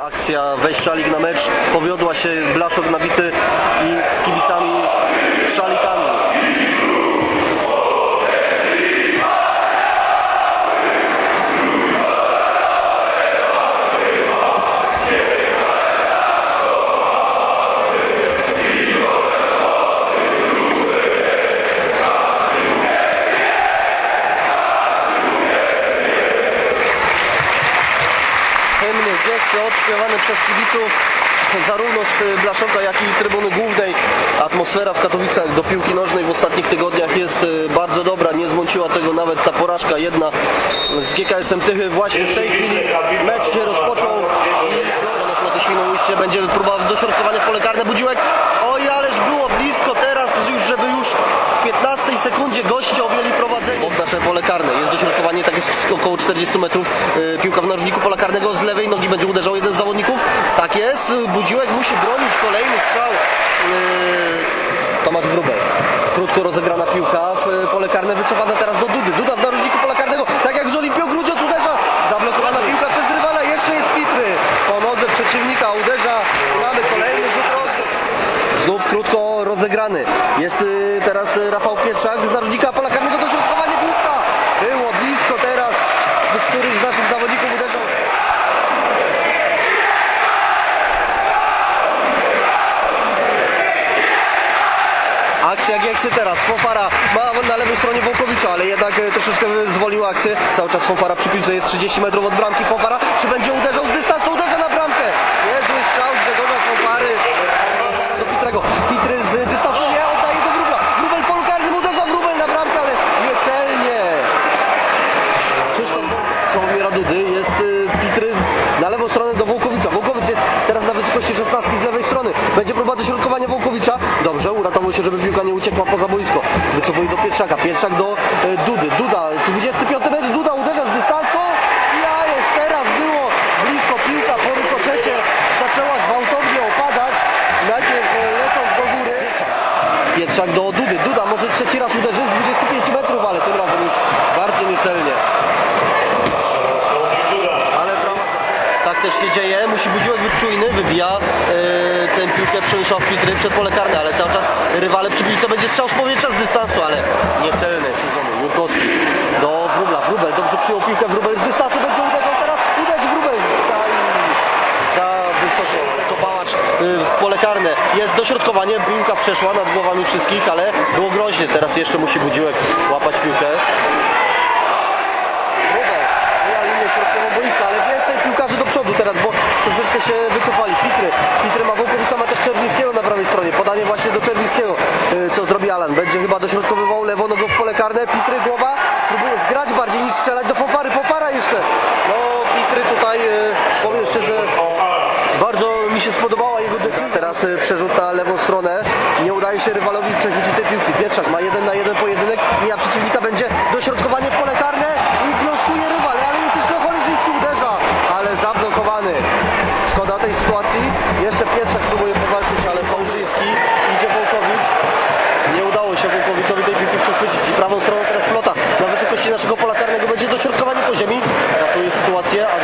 Akcja wejść szalik na mecz powiodła się, blaszok nabity i z kibicami, szalikami. Odśpiewane przez kibiców zarówno z Blaszoka, jak i trybuny głównej. Atmosfera w Katowicach do piłki nożnej w ostatnich tygodniach jest e, bardzo dobra. Nie zmąciła tego nawet ta porażka jedna z GKS-em Tychy. Właśnie w tej chwili mecz się rozpoczął floty Świnoujście będzie próba dośrodkowania w pole karne. Budziłek, oj ależ było blisko teraz już, żeby już w 15 sekundzie goście objęli prowadzenie. Pole karne. Jest dośrodkowanie, tak jest około 40 metrów. E, Piłka w narożniku pola karnego z lewej nogi będzie uderzał jeden z zawodników. Tak jest. Budziłek musi bronić kolejny strzał. E, Tomasz Wróbel. Krótko rozegrana piłka w e, pole karne wycofana teraz do Dudy. Duda w narożniku pola karnego. Tak jak z Olimpią Grudziąc uderza. Zablokowana piłka przez rywala. Jeszcze jest Pitry. Po nodze przeciwnika uderza. Mamy kolejny rzut rożny. Znów krótko rozegrany. Jest y, teraz y, Rafał Pietrzak z narożnika pola karnego dośrodkowanie Gieksy teraz. Fofara ma na lewej stronie Wołkowicza, ale jednak e, troszeczkę zwolnił akcję. Cały czas Fofara przy piłce jest 30 metrów od bramki. Fofara czy będzie uderzał z dystansu? Uderza na bramkę. Niezły strzał z Grzegorza Fofary. Fofara do Pitrego. Pitry z dystansu nie oddaje do Wróbla. Wróbel polu karnym uderza Wróbel na bramkę, ale niecelnie. Krzysztof Sławomira Dudy jest y, Pitry na lewą stronę do Wołkowicza. Wołkowicz jest teraz na wysokości 16 z lewej strony. Będzie próba dośrodkowania Wołkowicza. Dobrze, uratował się, żeby piłka nie uciekła poza boisko. Wycofuje do Pietrzaka. Pietrzak do y, Dudy. Duda, 25 metr. Duda uderza z dystansu. Ja jeszcze teraz było blisko piłka po rykoszecie. Zaczęła gwałtownie opadać. Najpierw y, lecąc do góry. Pietrzak do Dudy. Duda może trzeci raz uderzyć z 25 metrów, ale tym razem już bardzo niecelnie. Ale brama tak też się dzieje. Musi być czujny, wybija piłkę Przemysław Pitry przed pole karne, ale cały czas rywale przy piłce będzie strzał z powietrza z dystansu, ale niecelny sezonu. Jurkowski do Wróbla. Wróbel dobrze przyjął piłkę. Wróbel z dystansu będzie uderzał teraz. Uderzy Wróbel. Za wysoko. Kopałacz y, w pole karne. Jest dośrodkowanie. Piłka przeszła nad głowami wszystkich, ale było groźnie. Teraz jeszcze musi Budziłek łapać piłkę. Wróbel linię środkową boiska, ale więcej piłkarzy do przodu teraz, bo troszeczkę się wycofali. Pitry, Pitry ma Wołkowicza, ma też Czerwińskiego na prawej stronie. Podanie właśnie do Czerwińskiego, y, co zrobi Alan. Będzie chyba dośrodkowywał what's here.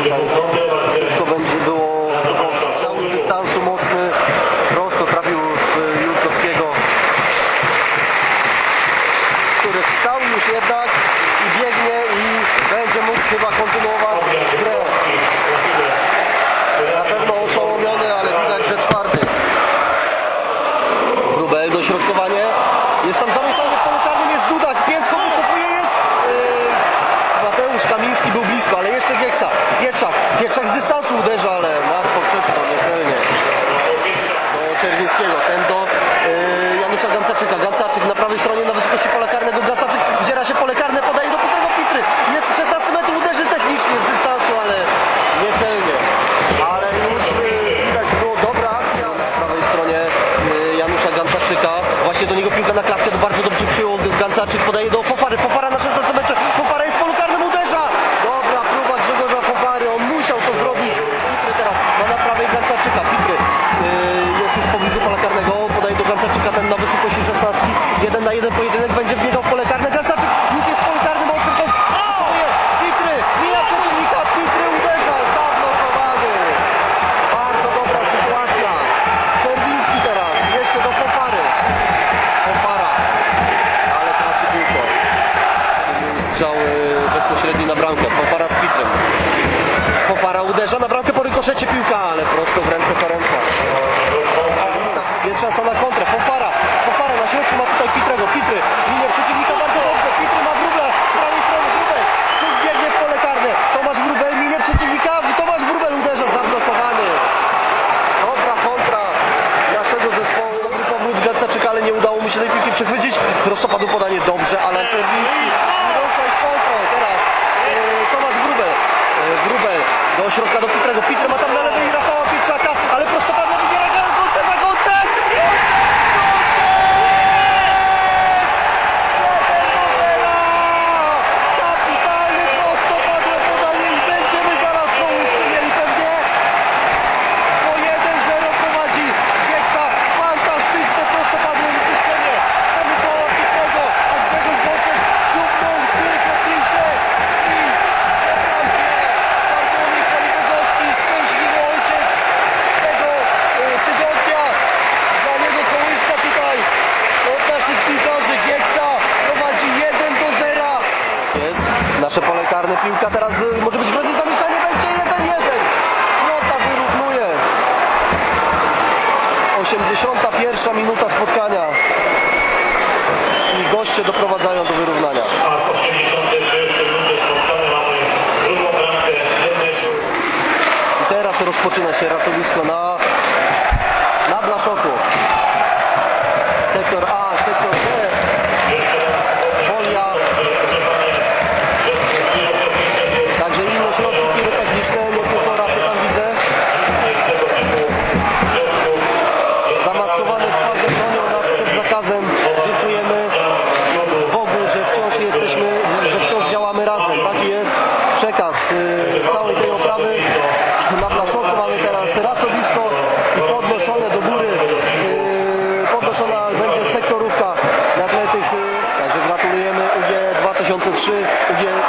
Wszystko będzie było cały dystansu mocny. Prosto trafił w y, Jurkowskiego, który wstał już jednak i biegnie i będzie mógł chyba kontynuować grę. Na pewno oszołomiony, ale widać, że twardy. Wróbel dośrodkowanie. Starczyk podaje do Fofary, Fofara na 16 metrze, Fofara jest w polu karnym, uderza! Dobra próba Grzegorza Fofary, on musiał to zrobić. Pitry teraz ma na prawej Gancarczyka, Pitry y, jest już w pobliżu pola karnego, podaje do Gancarczyka, ten na wysokości 16, jeden na jeden pojedynek będzie Peter, Peter mata-me nasze pole karne. Piłka teraz y, może być w grozie zamieszanie. Będzie 1-1. Flota wyrównuje. 81 minuta spotkania. I goście doprowadzają do wyrównania. I teraz rozpoczyna się racowisko na, na Blaszoku.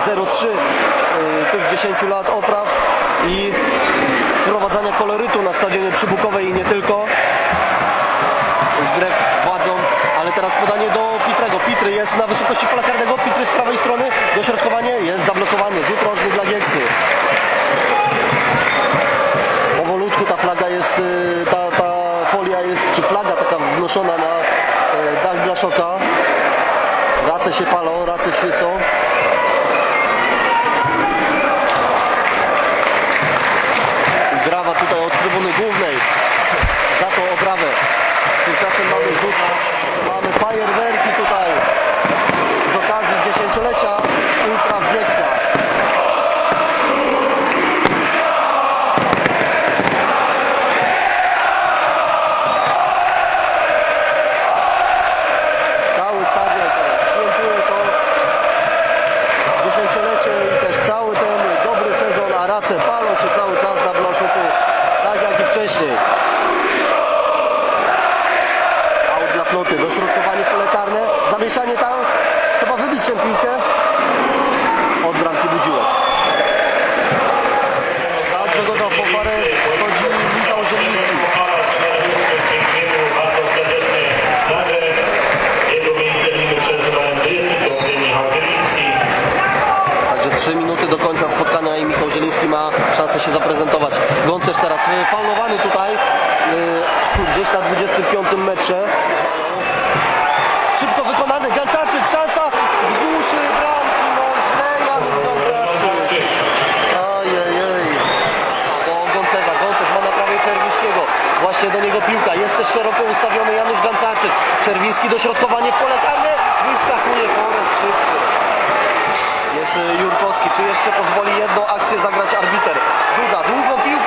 0,3 y, tych 10 lat opraw i wprowadzania kolorytu na stadionie przybukowej i nie tylko wbrew władzom, ale teraz podanie do Pitrego. Pitry jest na wysokości pola karnego, Pitry z prawej strony, dośrodkowanie jest zablokowane. rzut rożny dla Gieksy. Powolutku ta flaga jest, y, ta, ta folia jest, czy flaga taka wnoszona na y, dach Blaszoka. Race się palą, race świecą. zaprezentować. Gącerz teraz e, falowany tutaj e, gdzieś na 25 metrze. Szybko wykonany Gancarczyk, szansa wzdłuż bramki, no źle jak Gancarczyk ajajaj do Gącerza, Gącerz ma na prawej Czerwińskiego. Właśnie do niego piłka, jest też szeroko ustawiony Janusz Gancarczyk, Czerwiński dośrodkowanie w pole karne. Wyskakuje Forent szybszy Jurkowski. Czy jeszcze pozwoli jedną akcję zagrać arbiter? Duda, długą piłkę.